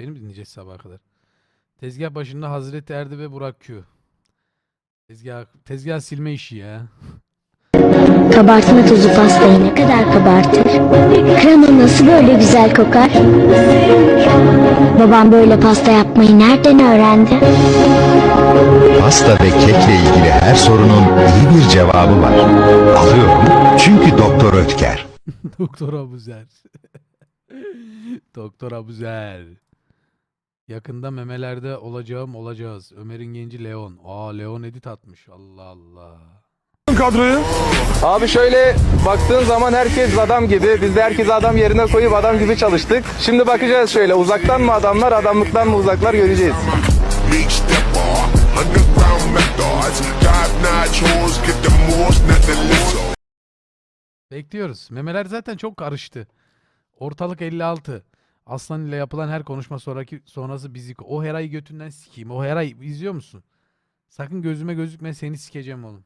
Seni mi dinleyeceğiz sabaha kadar? Tezgah başında Hazreti Erdi ve Burak Q. Tezgah, tezgah silme işi ya. Kabartma tozu pastayı ne kadar kabartır? Krema nasıl böyle güzel kokar? Babam böyle pasta yapmayı nereden öğrendi? Pasta ve kekle ilgili her sorunun iyi bir cevabı var. Alıyorum çünkü Doktor Ötker. Doktor Abuzer. Doktor Abuzer. Yakında memelerde olacağım olacağız. Ömer'in genci Leon. Aa Leon edit atmış. Allah Allah. Abi şöyle baktığın zaman herkes adam gibi. Biz de herkes adam yerine koyup adam gibi çalıştık. Şimdi bakacağız şöyle uzaktan mı adamlar adamlıktan mı uzaklar göreceğiz. Big stepper, underground methods, top notch hoes get the most, not the less. Bekliyoruz. Memeler zaten çok karıştı. Ortalık 56. Aslan ile yapılan her konuşma sonraki sonrası bizi o Hera'yı götünden sikeyim. O Hera'yı izliyor musun? Sakın gözüme gözükme seni sikeceğim oğlum.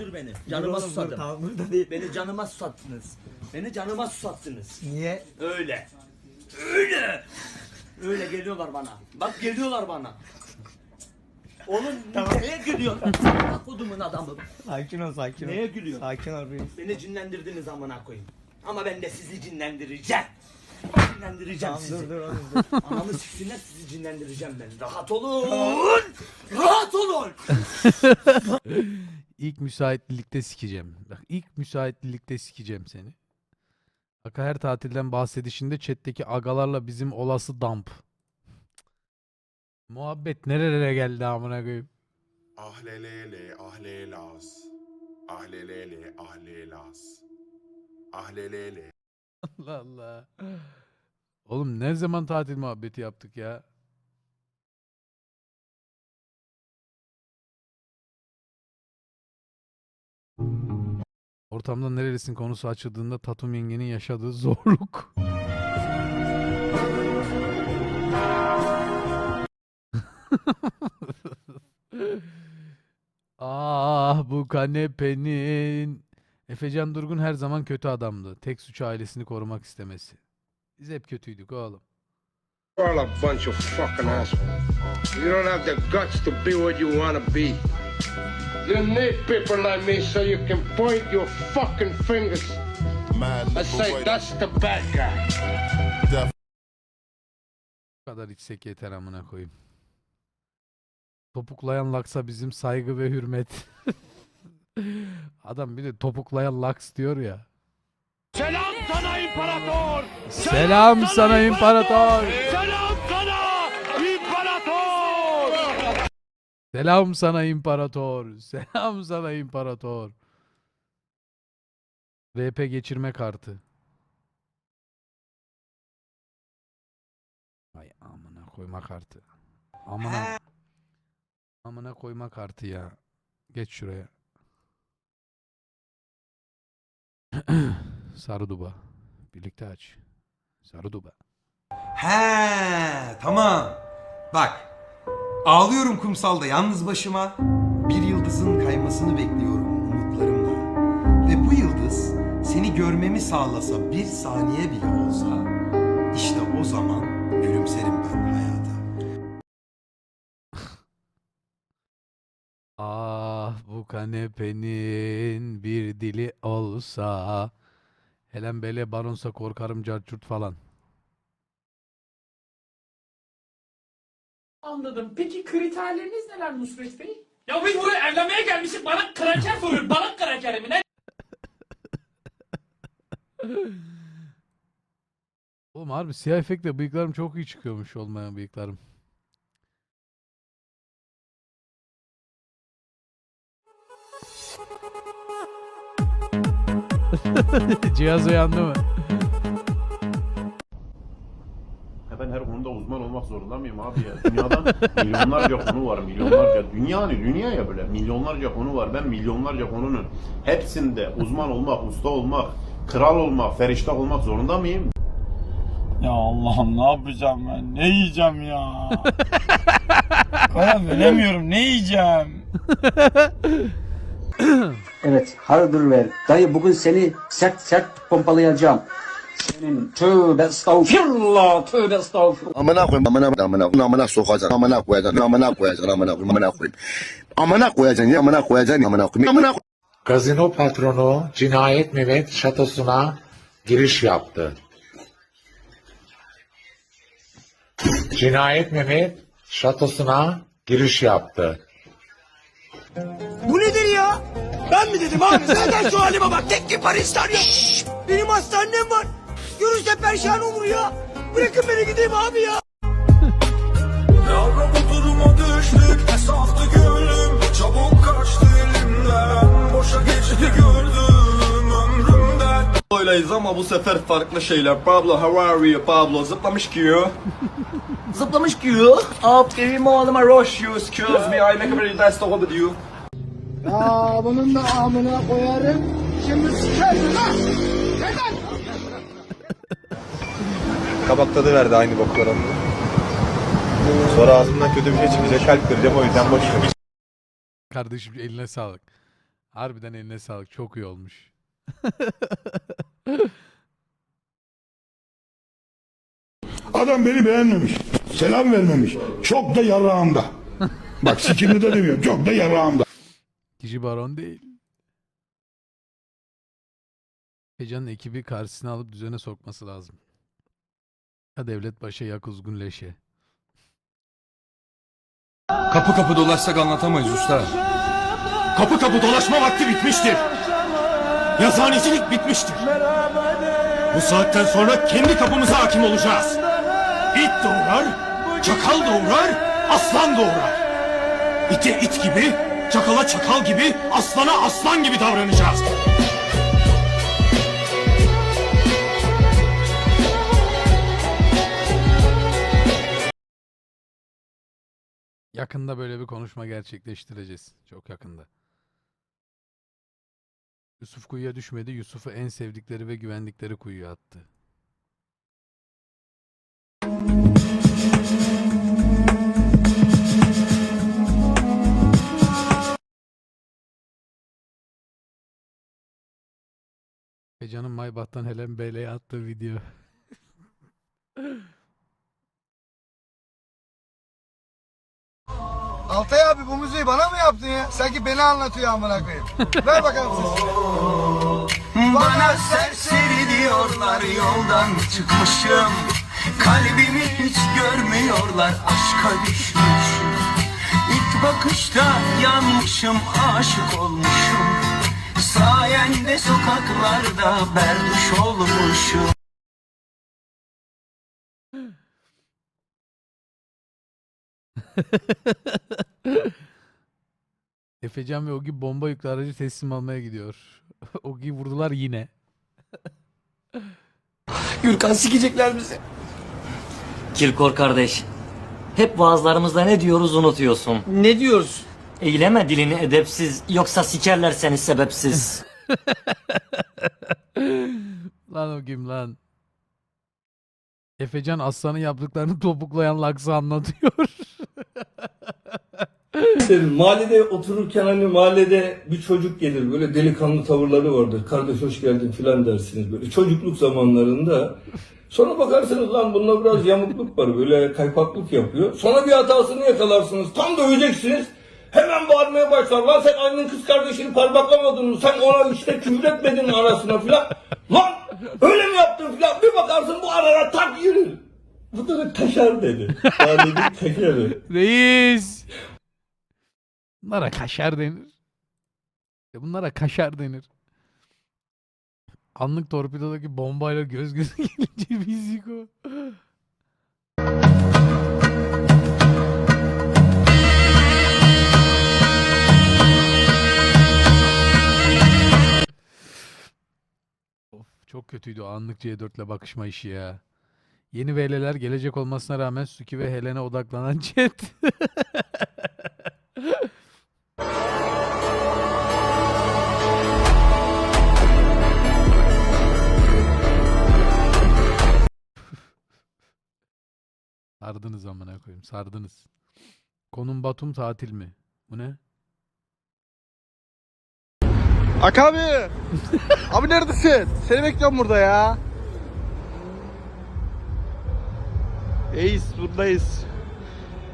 Dur beni. Canıma susadım. Beni canıma susattınız. Beni canıma susattınız. Niye? Öyle. Öyle. Öyle geliyorlar bana. Bak geliyorlar bana. Oğlum neye gülüyorsun? Bak kodumun adamı. Sakin ol sakin ol. Neye gülüyorsun? Sakin ol reis. Beni cinlendirdiniz amına koyayım. Ama ben de sizi cinlendireceğim. Cinlendireceğim Tamam sizi. dur dur dur. Anamı siksinler sizi cinlendireceğim ben. Rahat olun. Rahat olun. İlk müsaitlilikte sikeceğim. Bak ilk müsaitlilikte sikeceğim seni. Bak her tatilden bahsedişinde chat'teki agalarla bizim olası damp. Muhabbet nerelere geldi amına koyayım. Ah lelele, ah lelas. Ah lelele, ah lelas. Ah lelele. Allah Allah. Oğlum ne zaman tatil muhabbeti yaptık ya? Ortamda nerelisin konusu açıldığında Tatum yengenin yaşadığı zorluk. ah bu kanepenin. Efecan Durgun her zaman kötü adamdı. Tek suçu ailesini korumak istemesi. Biz hep kötüydük oğlum. You're all a bunch of fucking assholes. You don't have the guts to be what you want to be. You need people like me so you can point your fucking fingers Man, and say that's the bad guy. Bu kadar içsek yeter amına koyayım. Topuklayan laksa bizim saygı ve hürmet. Adam bir de topuklayan laks diyor ya. Selam sana imparator! Selam sana imparator. Selam sana imparator! Selam sana imparator. Selam sana imparator. VP geçirme kartı. Ay amına koyma kartı. Amına. Amına koyma kartı ya. Geç şuraya. Sarı duba. Birlikte aç. Sarı duba. He, tamam. Bak. Ağlıyorum kumsalda yalnız başıma. Bir yıldızın kaymasını bekliyorum umutlarımla. Ve bu yıldız seni görmemi sağlasa bir saniye bile olsa işte o zaman gülümserim bu kanepenin bir dili olsa. Helen Bele baronsa korkarım carçurt falan. Anladım. Peki kriterleriniz neler Nusret Bey? Ya biz buraya evlenmeye gelmişiz. Bana kraker soruyor. Bana kraker mi ne? Oğlum harbi siyah efektle bıyıklarım çok iyi çıkıyormuş olmayan bıyıklarım. Cihaz uyandı mı? Ben her konuda uzman olmak zorunda mıyım abi ya? Dünyada milyonlarca konu var, milyonlarca. Dünya hani dünya ya böyle. Milyonlarca konu var. Ben milyonlarca konunun hepsinde uzman olmak, usta olmak, kral olmak, feriştah olmak zorunda mıyım? Ya Allah'ım ne yapacağım ben? Ne yiyeceğim ya? Karar veremiyorum. Ne yiyeceğim? Evet, hardır ver. Dayı bugün seni sert sert pompalayacağım. Tövbe estağfirullah, tövbe estağfirullah. Amına koyayım amına amına amına sokacaksın amına koyacaksın amına koyacaksın amına koyayım amına koyayım. Amına koyacaksın ya amına koyacaksın amına koyayım. Amına Gazino patronu Cinayet Mehmet şatosuna giriş yaptı. Cinayet Mehmet şatosuna giriş yaptı. Bu nedir ya? Ben mi dedim abi? Zaten şu halime bak. Tek ki Paris'ten ya. Şşş, benim hastanem var. Görürse perşan olur ya. Bırakın beni gideyim abi ya. Ne ara bu duruma düştük Esaftı gönlüm Çabuk kaçtı elimden Boşa geçti gördüm ömrümden Öyleyiz ama bu sefer farklı şeyler. Pablo, how are you? Pablo zıplamış ki Zıplamış ki Aferin oğluma rush you. Excuse me, I make a very nice talk with you. Ya bunun da amına koyarım. Şimdi sikerim. Neden? Kabak tadı verdi aynı boklara. Sonra ağzımdan kötü bir şey çıkacak kalp kıracağım o yüzden boş ver. Kardeşim eline sağlık. Harbiden eline sağlık. Çok iyi olmuş. Adam beni beğenmemiş. Selam vermemiş. Çok da yarağımda. Bak sikimli de demiyorum. Çok da yarağımda. Kişi baron değil. Efecan'ın ekibi karşısına alıp düzene sokması lazım. Ya devlet başa ya kuzgun leşe. Kapı kapı dolaşsak anlatamayız usta. Kapı kapı dolaşma vakti bitmiştir. Yazhanecilik bitmiştir. Bu saatten sonra kendi kapımıza hakim olacağız. İt doğurar, çakal doğurar, aslan doğurar. İte it gibi, çakala çakal gibi, aslana aslan gibi davranacağız. Yakında böyle bir konuşma gerçekleştireceğiz. Çok yakında. Yusuf kuyuya düşmedi. Yusuf'u en sevdikleri ve güvendikleri kuyuya attı. Ecan'ın Maybach'tan Helen Bey'le attığı video. Altay abi bu müziği bana mı yaptın ya? Sanki beni anlatıyor amına koyayım. Ver bakalım sesi. Bana serseri diyorlar yoldan çıkmışım Kalbimi hiç görmüyorlar aşka düşmüşüm İlk bakışta yanmışım aşık olmuşum Sayende sokaklarda berduş olmuşum Efecan ve Ogi bomba yüklü aracı teslim almaya gidiyor. Ogi'yi vurdular yine. Gürkan sikecekler bizi Kirkor kardeş. Hep vaazlarımızda ne diyoruz unutuyorsun. Ne diyoruz? Eyleme dilini edepsiz yoksa sikerler seni sebepsiz. Lan Ogi'm lan. Efecan aslanın yaptıklarını topuklayan Laks'ı anlatıyor. Mahallede otururken hani mahallede bir çocuk gelir böyle delikanlı tavırları vardır. Kardeş hoş geldin filan dersiniz böyle çocukluk zamanlarında. Sonra bakarsınız lan bunda biraz yamukluk var böyle kaypaklık yapıyor. Sonra bir hatasını yakalarsınız tam döveceksiniz. Hemen bağırmaya başlar. Lan sen annenin kız kardeşini parmaklamadın mı? Sen ona işte küfür etmedin mi arasına filan. Lan öyle mi yaptın filan? Bir bakarsın bu arada tak yürür. Bu da kaşar dedi. Mahallenin kaşarı. Reis. Bunlara kaşar denir. Ya bunlara kaşar denir. Anlık torpidodaki bombayla göz göze gelince fiziko. Of çok kötüydü o anlık C4 ile bakışma işi ya. Yeni VL'ler gelecek olmasına rağmen Suki ve Helen'e odaklanan chat. Sardınız amına koyayım. Sardınız. Konum Batum tatil mi? Bu ne? Ak abi. abi neredesin? Seni bekliyorum burada ya. Reis buradayız.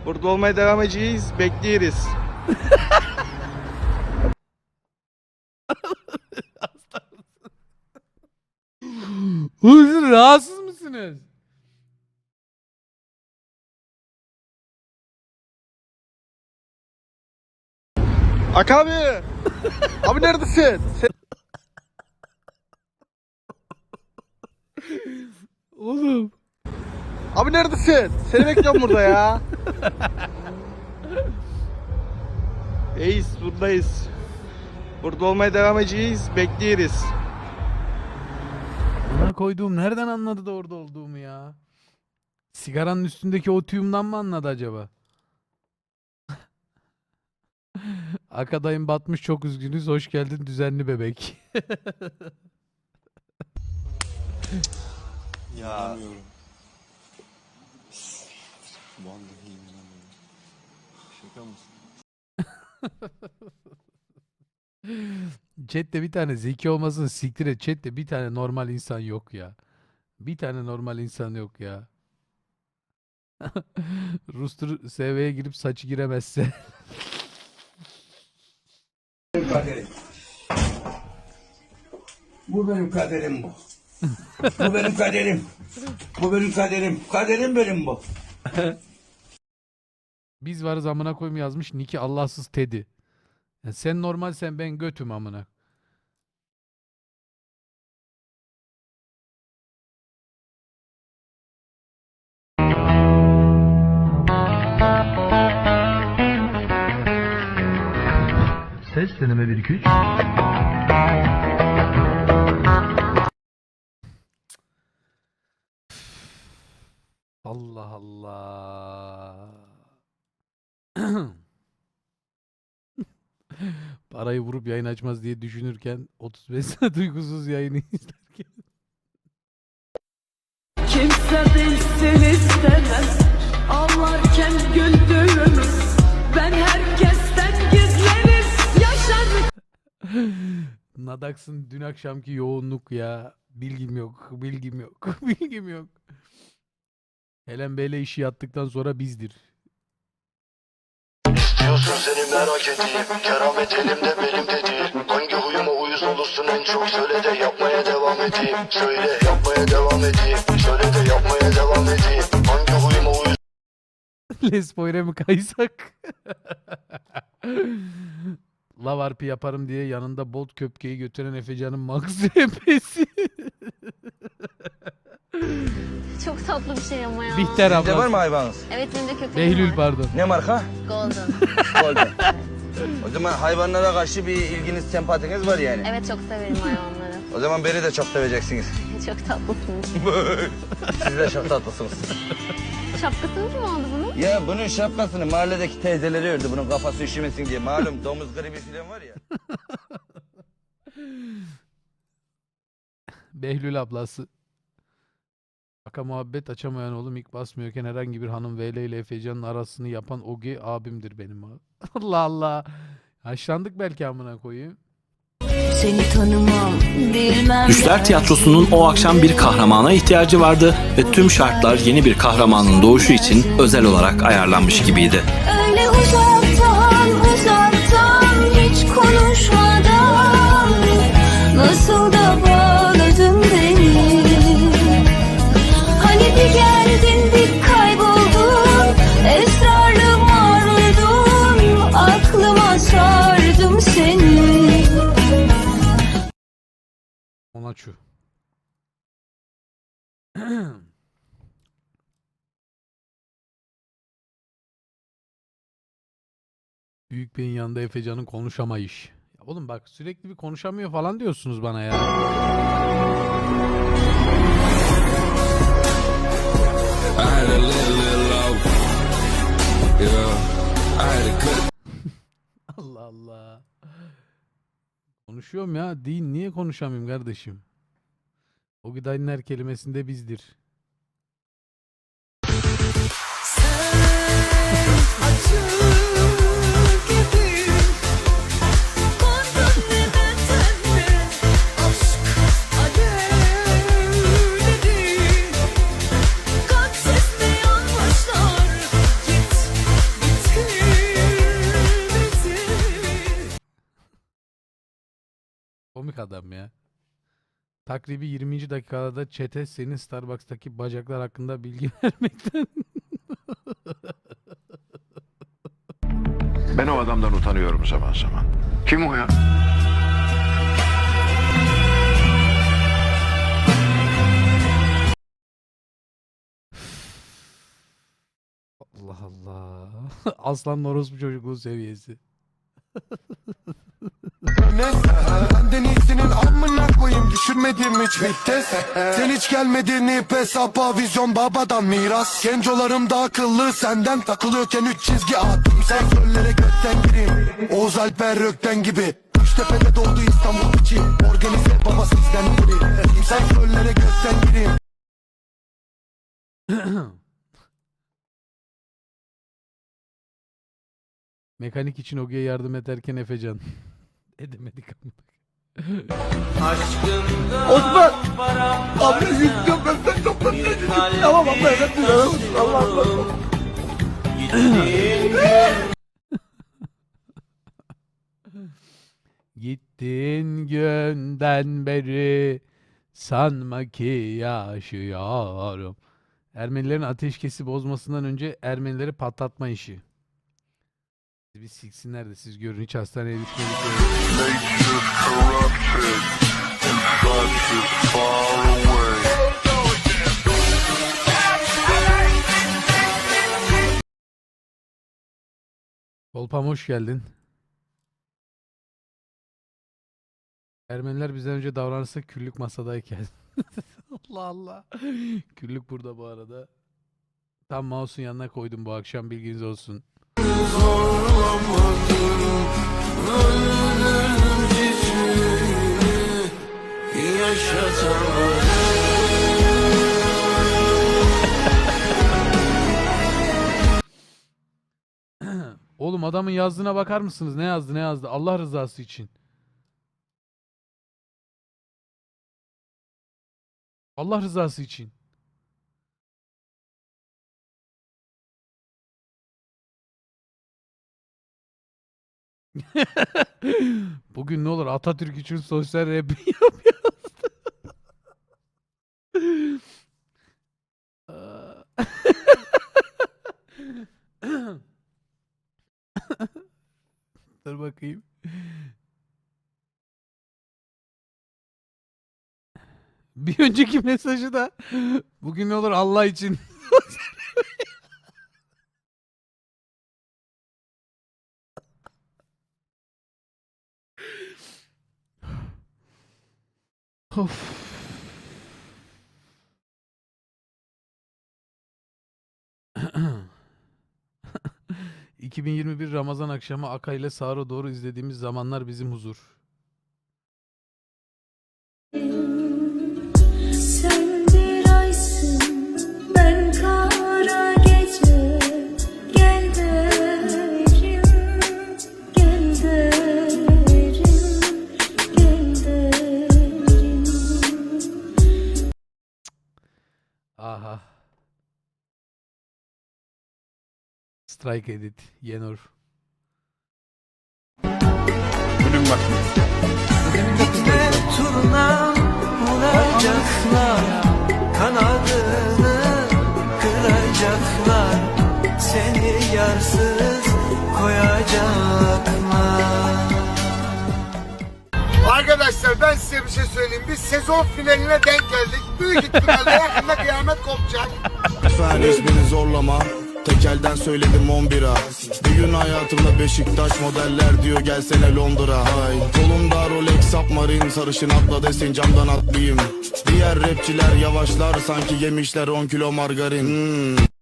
Burada olmaya devam edeceğiz. Oğlum siz rahatsız mısınız? Ak abi. abi neredesin? Oğlum. Abi neredesin? Seni bekliyorum burada ya. Reis buradayız. Burada olmaya devam edeceğiz. Bekleriz. Buna koyduğum nereden anladı da orada olduğumu ya? Sigaranın üstündeki o tüyumdan mı anladı acaba? Akadayım batmış çok üzgünüz. Hoş geldin düzenli bebek. Ya. Chat'te bir tane zeki olmasını siktir et. Chat'te bir tane normal insan yok ya. Bir tane normal insan yok ya. Rooster SV'ye girip saçı giremezse. Kaderim. Bu benim kaderim bu. Bu benim kaderim. Bu benim kaderim. Kaderim benim bu. Biz varız amına koyayım yazmış. Niki Allahsız Teddy. Ya sen normal sen ben götüm amına. Ses deneme 1 2 3. Allah Allah. Parayı vurup yayın açmaz diye düşünürken 35 saat uykusuz yayını izlerken. Kimse bilsin istemez Ağlarken güldüğümü Nadaks'ın dün akşamki yoğunluk ya. Bilgim yok, bilgim yok, bilgim yok. Helen Bey'le işi yattıktan sonra bizdir. İstiyorsun seni merak edeyim Keramet elimde belimde değil Hangi huyuma uyuz olursun en çok Söyle de yapmaya devam edeyim Söyle yapmaya devam edeyim Söyle de yapmaya devam edeyim Hangi huyuma uyuz Les Boyre mi kaysak? Lav harpi yaparım diye yanında Bolt köpkeği götüren Efecan'ın Max RP'si. Çok tatlı bir şey ama ya. Bihter Sizde var abla. mı hayvanınız? Evet benim de köpeğim Behlül var. pardon. Ne marka? Golden. Golden. o zaman hayvanlara karşı bir ilginiz, sempatiniz var yani. Evet çok severim hayvanları. O zaman beni de çok seveceksiniz. Çok tatlısınız. Siz de çok tatlısınız. Şapkasını kim aldı bunun? Ya bunun şapkasını mahalledeki teyzeleri ördü. Bunun kafası üşümesin diye. Malum domuz gribi falan var ya. Behlül ablası. Şaka muhabbet açamayan oğlum ilk basmıyorken herhangi bir hanım VL ile Efecan'ın arasını yapan Ogi abimdir benim abi. Allah Allah. Yaşlandık belki amına koyayım. Seni tanımam bilmem Düşler Tiyatrosu'nun o akşam bir kahramana ihtiyacı vardı ve tüm şartlar yeni bir kahramanın doğuşu için özel olarak ayarlanmış gibiydi. Öyle uzaktan Onaçu. Büyük Bey'in yanında Efecan'ın konuşamayış. Ya oğlum bak sürekli bir konuşamıyor falan diyorsunuz bana ya. Allah Allah. Konuşuyorum ya. Değil niye konuşamayayım kardeşim? O gıdayın her kelimesinde bizdir. Bir Manyak adam ya. Takribi 20. dakikada çete senin Starbucks'taki bacaklar hakkında bilgi vermekten. Ben o adamdan utanıyorum zaman zaman. Kim o ya? Allah Allah. Aslan orospu çocukluğu seviyesi. Benden iyisinin amına koyayım. Düşürmedim hiç vites Sen hiç gelmedin ip hesaba vizyon babadan miras. Gencolarım da akıllı senden takılıyorken üç çizgi at. Sen göllere gökten gireyim. Oğuz Alper Rökten gibi. Üçtepe'de doğdu İstanbul için Organize baba sizden biri. Sen göllere gökten gireyim. Mekanik için Oge'ye yardım ederken Efecan. Edemedik ama. Osman! Abla yüklüyorum ben sen topla Tamam abla evet Allah Allah. Gittin günden beri sanma ki yaşıyorum. Ermenilerin ateşkesi bozmasından önce Ermenileri patlatma işi. Bir siksinler de siz görün hiç hastaneye düşmedik. Volpam hoş geldin. Ermeniler bizden önce davranırsa küllük masadayken. Allah Allah. Küllük burada bu arada. Tam mouse'un yanına koydum bu akşam bilginiz olsun. Oğlum adamın yazdığına bakar mısınız? Ne yazdı ne yazdı? Allah rızası için. Allah rızası için. Bugün ne olur Atatürk için sosyal rap yap yazdı. Dur bakayım. Bir önceki mesajı da bugün ne olur Allah için. Of. ...2021 Ramazan akşamı Aka ile Sağır'a doğru izlediğimiz zamanlar bizim huzur. Sen Strike edit. Yenur. Bugün bak. Turna vuracaklar Kanadını kıracaklar Seni yarsız koyacaklar Arkadaşlar ben size bir şey söyleyeyim. Biz sezon finaline denk geldik. Büyük ihtimalle yakında kıyamet kopacak. Lütfen beni zorlama Tekelden söyledim 11'a Bir gün hayatımda Beşiktaş modeller diyor gelsene Londra Hay. Kolumda Rolex Submarine sarışın atla desin camdan atlayayım Diğer rapçiler yavaşlar sanki yemişler 10 kilo margarin Hmm.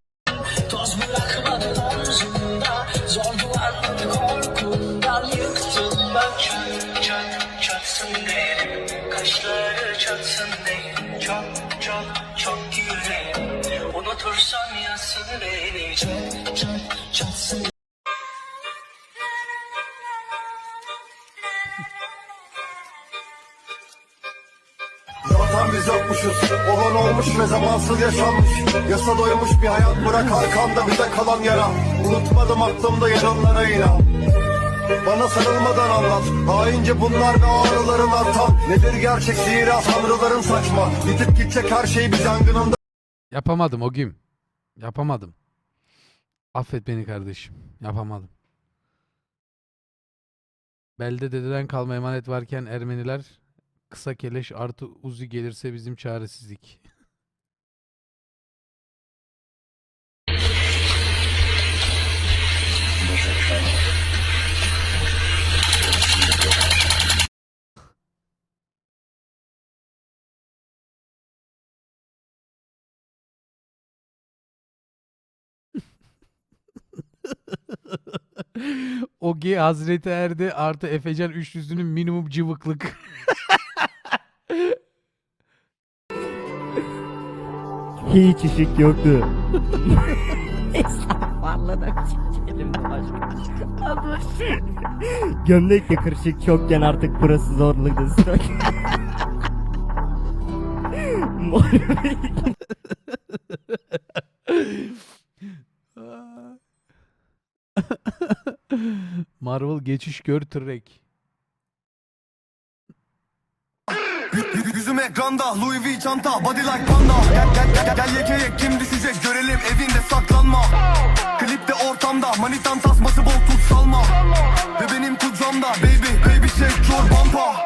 Bize kalan yara. Unutmadım aklımda yananlara inan. Bana sarılmadan anlat Haince bunlar ve ağrıların artan Nedir gerçek zira tanrıların saçma Bitip gidecek her şey bir yangınında Yapamadım o gün. Yapamadım. Affet beni kardeşim. Yapamadım. Belde dededen kalma emanet varken Ermeniler kısa keleş artı uzi gelirse bizim çaresizlik. Ogi Hazreti Erdi artı Efecan üçlüsünün minimum cıvıklık. Hiç ışık yoktu. Gömlekle kırışık çokken artık burası zorluydu. Marvel geçiş gör trek. Yüzüm ekranda Louis V çanta Body like panda Gel gel gel gel yekeye kim düşecek Görelim evinde saklanma Klipte ortamda Manitan tasması bol tut salma Ve benim kucağımda Baby baby shake çor bampa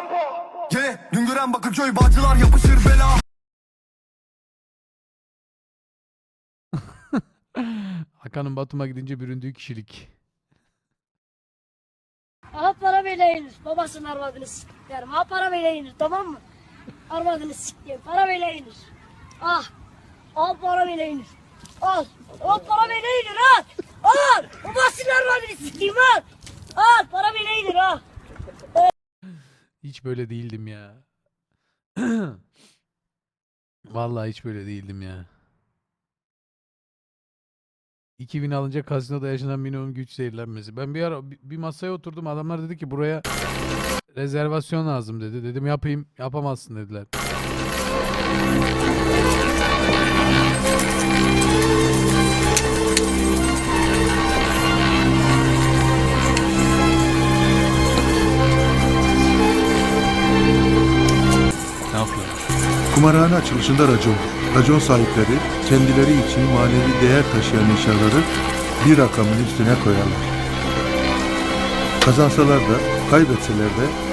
Yeah dün gören Bakırköy Bağcılar yapışır bela Hakan'ın Batum'a gidince büründüğü kişilik. Aha para vereyiniz. Babasının arvadını siklerim. Ha para vereyiniz tamam mı? Arvadını siklerim. Para vereyiniz. Ah. Al para vereyiniz. Al. Al para vereyiniz al. Al. Babasının arvadını sikeyim al. Al para vereyiniz al. Hiç böyle değildim ya. Vallahi hiç böyle değildim ya. 2000 alınca kasinoda yaşanan minimum güç zehirlenmesi. Ben bir ara bir masaya oturdum. Adamlar dedi ki buraya rezervasyon lazım dedi. Dedim yapayım. Yapamazsın dediler. Ne yapıyor? Kumarhane açılışında racon. Racon sahipleri kendileri için manevi değer taşıyan eşyaları bir rakamın üstüne koyarlar. Kazansalar da, kaybetseler de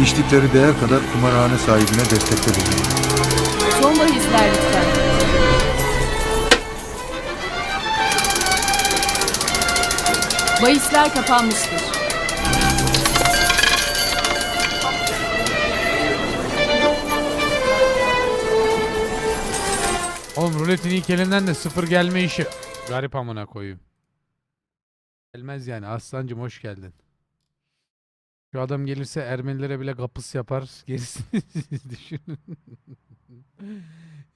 biçtikleri değer kadar kumarhane sahibine destekte bulunur. Son bahisler lütfen. Bahisler kapanmıştır. Oğlum ruletin ilk elinden de sıfır gelme işi. Garip amına koyayım. Gelmez yani. Aslancım hoş geldin. Şu adam gelirse Ermenilere bile kapıs yapar. Gerisini siz düşünün.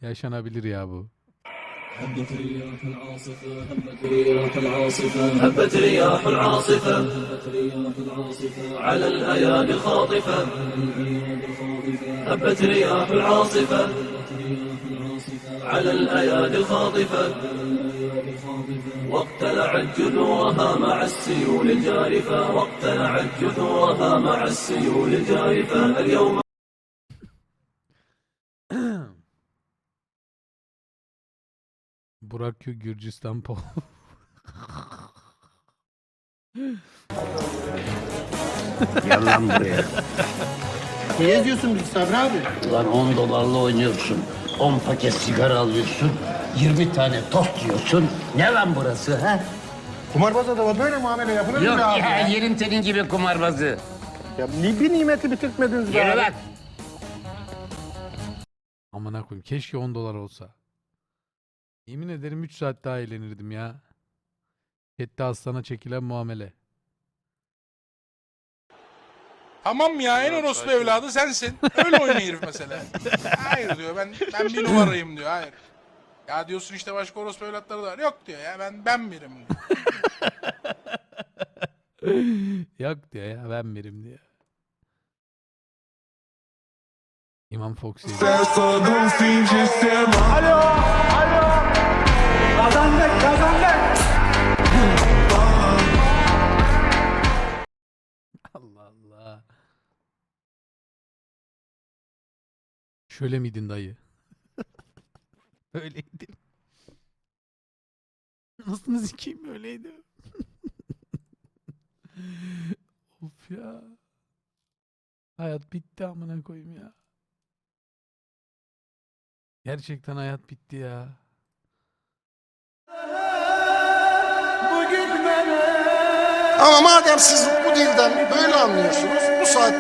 Yaşanabilir ya bu. هبت رياح العاصفة هبت رياح العاصفة هبت رياح العاصفة هبت رياح العاصفة على الأيادي خاطفة هبت رياح العاصفة على الأيادي خاطفة واقتلعت جذورها مع السيول جارفة واقتلعت جذورها مع السيول جارفة اليوم Burak Gü- Gürcistan po. Gel lan buraya. Ne yazıyorsun bizi Sabri abi? Ulan 10 dolarla oynuyorsun. 10 paket sigara alıyorsun. 20 tane tost yiyorsun. Ne lan burası ha? Kumarbaz adama böyle muamele yapılır mı Yok be abi? ya yerim senin gibi kumarbazı. Ya ni- bir nimeti bitirtmediniz be Yürü abi. lan. Amına koyayım. Keşke 10 dolar olsa. Yemin ederim 3 saat daha eğlenirdim ya. Chat'te aslana çekilen muamele. Tamam ya en orospu evladı sensin. Öyle oynuyor herif mesela. Hayır diyor ben ben bir numarayım diyor. Hayır. Ya diyorsun işte başka orospu evlatları da var. Yok diyor ya ben ben birim. Yok diyor ya ben birim diyor. İmam Foxy. Alo, alo. Kazandık, kazandık. Allah Allah. Şöyle miydin dayı? Öyleydim. Nasıl sikeyim öyleydim. of ya. Hayat bitti amına koyayım ya. Gerçekten hayat bitti ya. Ama madem siz bu dilden böyle anlıyorsunuz bu saatten